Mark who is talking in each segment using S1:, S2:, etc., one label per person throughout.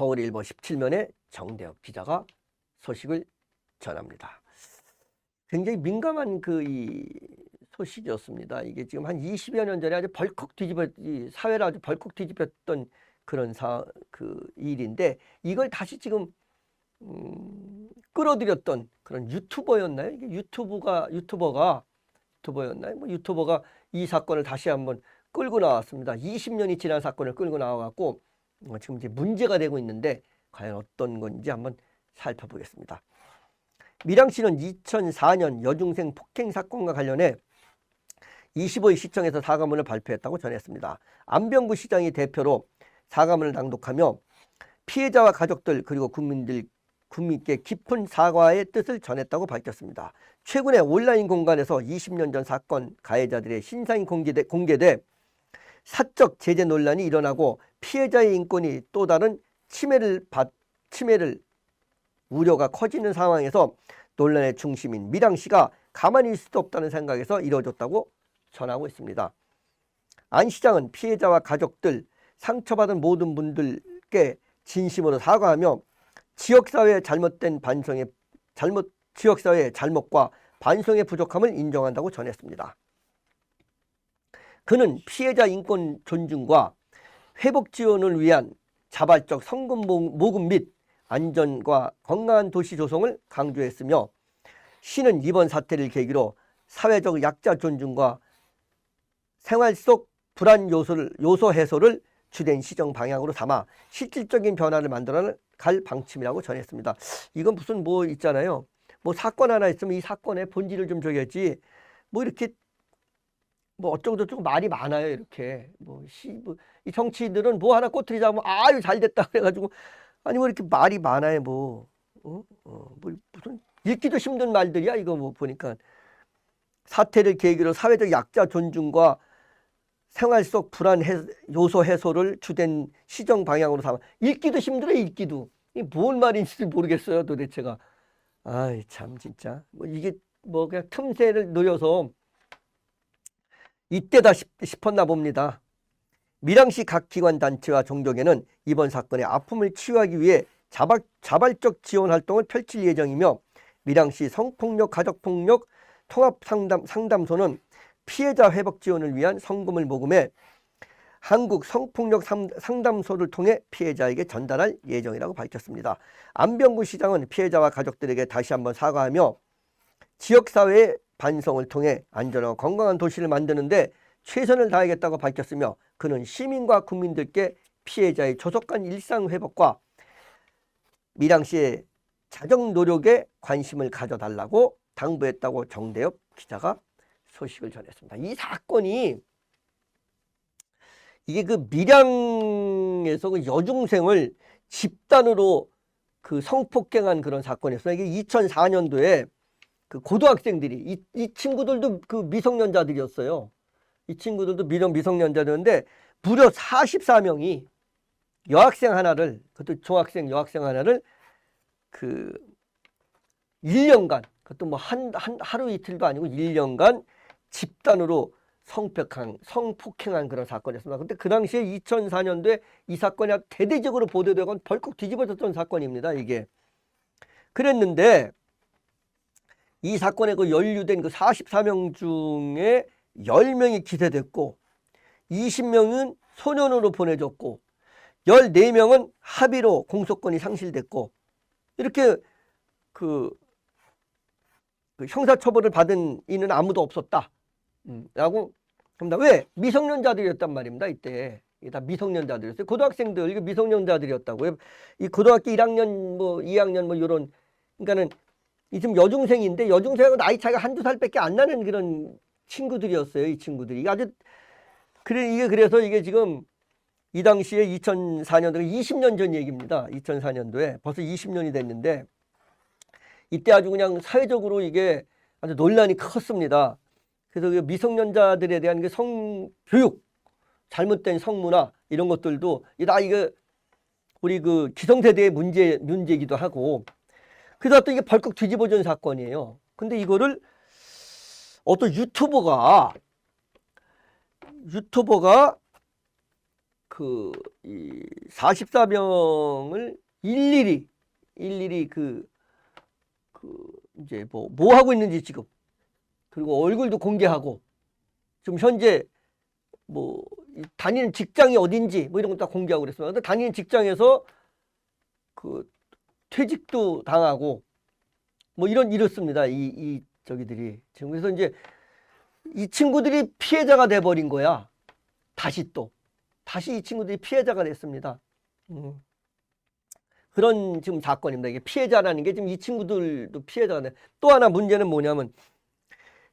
S1: 서울일보 17면에 정대엽 기자가 소식을 전합니다. 굉장히 민감한 그 이 소식이었습니다. 이게 지금 한 20여 년 전에 아주 벌컥 뒤집어 이 사회를 아주 벌컥 뒤집혔던 그런 사 그 일인데 이걸 다시 지금 음, 끌어들였던 그런 유튜버였나요? 이게 유튜브가 유튜버가 유튜버였나요? 뭐 유튜버가 이 사건을 다시 한번 끌고 나왔습니다. 20년이 지난 사건을 끌고 나와갖고 어, 지금 이제 문제가 되고 있는데 과연 어떤 건지 한번 살펴보겠습니다. 밀양시는 2004년 여중생 폭행 사건과 관련해 25일 시청에서 사과문을 발표했다고 전했습니다. 안병구 시장이 대표로 사과문을 낭독하며 피해자와 가족들 그리고 국민들 국민께 깊은 사과의 뜻을 전했다고 밝혔습니다. 최근에 온라인 공간에서 20년 전 사건 가해자들의 신상이 공개돼, 공개돼 사적 제재 논란이 일어나고 피해자의 인권이 또 다른 침해를 받 침해를 우려가 커지는 상황에서 논란의 중심인 밀양시가 가만히 있을 수 없다는 생각에서 이루어졌다고 전하고 있습니다. 안 시장은 피해자와 가족들, 상처받은 모든 분들께 진심으로 사과하며 지역사회의 잘못된 반성의 잘못 지역사회의 잘못과 반성의 부족함을 인정한다고 전했습니다. 그는 피해자 인권 존중과 회복 지원을 위한 자발적 성금 모- 모금 및 안전과 건강한 도시 조성을 강조했으며 시는 이번 사태를 계기로 사회적 약자 존중과 생활 속 불안 요소를 요소 해소를 주된 시정 방향으로 삼아 실질적인 변화를 만들어 갈 방침이라고 전했습니다. 이건 무슨 뭐 있잖아요. 뭐 사건 하나 있으면 이 사건의 본질을 좀 줘야지. 뭐 이렇게 뭐 어쩌고 저쩌고 말이 많아요. 이렇게 뭐 시 뭐, 이 정치인들은 뭐 하나 꼬투리잡으면 아유 잘 됐다 그래가지고 아니 뭐 이렇게 말이 많아요. 뭐 어? 어, 뭐 무슨 읽기도 힘든 말들이야. 이거 뭐 보니까 사태를 계기로 사회적 약자 존중과 생활 속 불안 해, 요소 해소를 주된 시정 방향으로 삼아 읽기도 힘들어 읽기도 이 뭔 말인지 모르겠어요 도대체가 아이 참 진짜 뭐 이게 뭐 그냥 틈새를 노려서 이때다 싶, 싶었나 봅니다. 밀양시 각 기관 단체와 종교계는 이번 사건의 아픔을 치유하기 위해 자발, 자발적 지원 활동을 펼칠 예정이며 밀양시 성폭력 가족폭력 통합 상담, 상담소는 피해자 회복 지원을 위한 성금을 모금해 한국 성폭력 상- 상담소를 통해 피해자에게 전달할 예정이라고 밝혔습니다. 안병구 시장은 피해자와 가족들에게 다시 한번 사과하며 지역사회의 반성을 통해 안전하고 건강한 도시를 만드는데 최선을 다하겠다고 밝혔으며 그는 시민과 국민들께 피해자의 조속한 일상 회복과 밀양시의 자정 노력에 관심을 가져달라고 당부했다고 정대엽 기자가 소식을 전했습니다. 이 사건이 이게 그 밀양에서 그 여중생을 집단으로 그 성폭행한 그런 사건이었어요. 이게 2004년도에 그 고등학생들이 이, 이 친구들도 그 미성년자들이었어요. 이 친구들도 미성 미성년자들인데 무려 44명이 여학생 하나를 그것도 중학생 여학생 하나를 그 1년간 그것도 뭐한 한 하루 이틀도 아니고 1년간 집단으로 성폭행 성폭행한 그런 사건이었습니다. 근데 그 당시에 2004년도에 이 사건이 대대적으로 보도되고 벌컥 뒤집어졌던 사건입니다. 이게 그랬는데 이 사건에 그 연루된 그 44명 중에 10명이 기소됐고 20명은 소년으로 보내졌고 14명은 합의로 공소권이 상실됐고 이렇게 그, 그 형사처벌을 받은 이는 아무도 없었다. 음, 라고 합니다. 왜? 미성년자들이었단 말입니다. 이때. 이게 다 미성년자들이었어요. 고등학생들, 이게 미성년자들이었다고요. 이 고등학교 1학년, 뭐 2학년 뭐 요런, 그러니까는 이 지금 여중생인데 여중생하고 나이 차이가 한두 살밖에 안 나는 그런 친구들이었어요. 이 친구들이. 아주, 그래, 이게 그래서 이게 지금 이 당시에 2004년도, 20년 전 얘기입니다. 2004년도에. 벌써 20년이 됐는데 이때 아주 그냥 사회적으로 이게 아주 논란이 컸습니다. 그래서 그 미성년자들에 대한 그 성교육, 잘못된 성문화 이런 것들도 다 이거 우리 그 기성세대의 문제 문제이기도 하고 그래서 또 이게 벌컥 뒤집어진 사건이에요. 근데 이거를 어떤 유튜버가 유튜버가 그, 이 44명을 일일이, 일일이 그, 그, 이제 뭐, 뭐 하고 있는지 지금. 그리고 얼굴도 공개하고, 지금 현재 뭐, 이 다니는 직장이 어딘지 뭐 이런 거 다 공개하고 그랬습니다. 근데 다니는 직장에서 그 퇴직도 당하고 뭐 이런 이렇습니다. 이, 이 저기들이. 지금 그래서 이제 이 친구들이 피해자가 돼 버린 거야. 다시 또. 다시 이 친구들이 피해자가 됐습니다. 음. 그런 지금 사건입니다. 이게 피해자라는 게 지금 이 친구들도 피해자가 돼. 또 하나 문제는 뭐냐면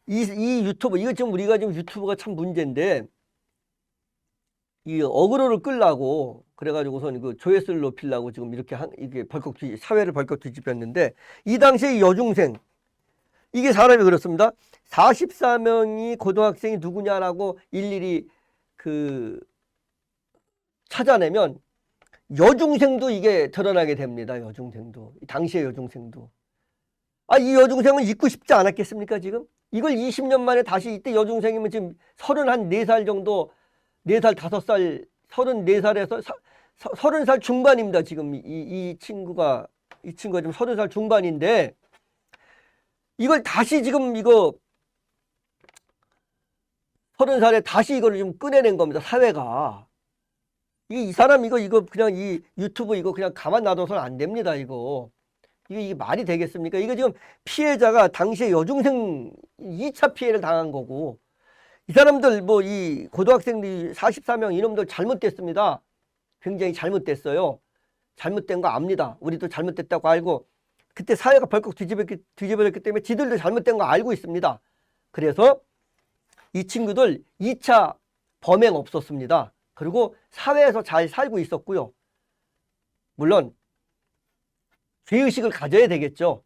S1: 이, 이 유튜브, 이거 지금 우리가 지금 유튜브가 참 문제인데 이 어그로를 끌라고 그래가지고선 그 조회수를 높이려고 지금 이렇게 한, 이게 벌컥 뒤, 사회를 벌컥 뒤집혔는데 이 당시에 이 여중생 이게 사람이 그렇습니다. 44명이 고등학생이 누구냐라고 일일이 그 찾아내면 여중생도 이게 드러나게 됩니다. 여중생도. 이 당시의 여중생도. 아, 이 여중생은 잊고 싶지 않았겠습니까, 지금? 이걸 20년 만에 다시 이때 여중생이면 지금 34살 정도, 4살, 5살, 34살에서 30살 중반입니다, 지금. 이, 이 친구가, 이 친구가 지금 30살 중반인데, 이걸 다시 지금 이거, 30살에 다시 이거를 좀 꺼내낸 겁니다, 사회가. 이, 이 사람 이거 이거 그냥 이 유튜브 이거 그냥 가만 놔둬서는 안 됩니다 이거. 이게, 이게 말이 되겠습니까? 이거 지금 피해자가 당시에 여중생 2차 피해를 당한 거고 이 사람들 뭐 이 고등학생들이 44명 이놈들 잘못됐습니다 굉장히 잘못됐어요 잘못된 거 압니다 우리도 잘못됐다고 알고 그때 사회가 벌컥 뒤집었기, 뒤집어졌기 때문에 지들도 잘못된 거 알고 있습니다 그래서 이 친구들 2차 범행 없었습니다 그리고 사회에서 잘 살고 있었고요. 물론 죄의식을 가져야 되겠죠.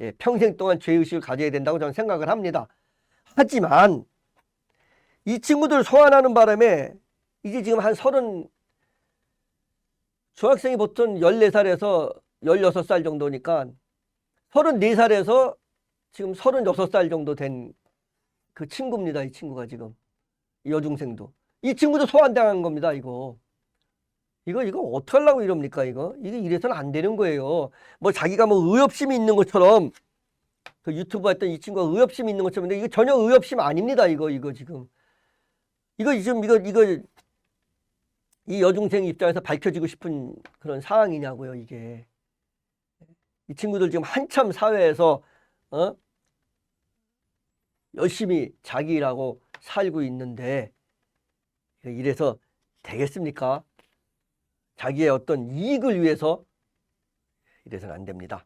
S1: 예, 평생 동안 죄의식을 가져야 된다고 저는 생각을 합니다. 하지만 이 친구들 소환하는 바람에 이제 지금 한 서른 중학생이 보통 14살에서 16살 정도니까 34살에서 지금 36살 정도 된 그 친구입니다. 이 친구가 지금. 이 여중생도. 이 친구도 소환당한 겁니다, 이거. 이거, 이거 어떡하려고 이럽니까, 이거? 이게 이래서는 안 되는 거예요. 뭐 자기가 뭐 의협심이 있는 것처럼, 그 유튜브 했던 이 친구가 의협심이 있는 것처럼, 근데 이거 전혀 의협심 아닙니다, 이거, 이거 지금. 이거 지금, 이거, 이거, 이 여중생 입장에서 밝혀지고 싶은 그런 상황이냐고요, 이게. 이 친구들 지금 한참 사회에서, 어? 열심히 자기 일하고 살고 있는데, 이래서 되겠습니까? 자기의 어떤 이익을 위해서 이래서는 안 됩니다.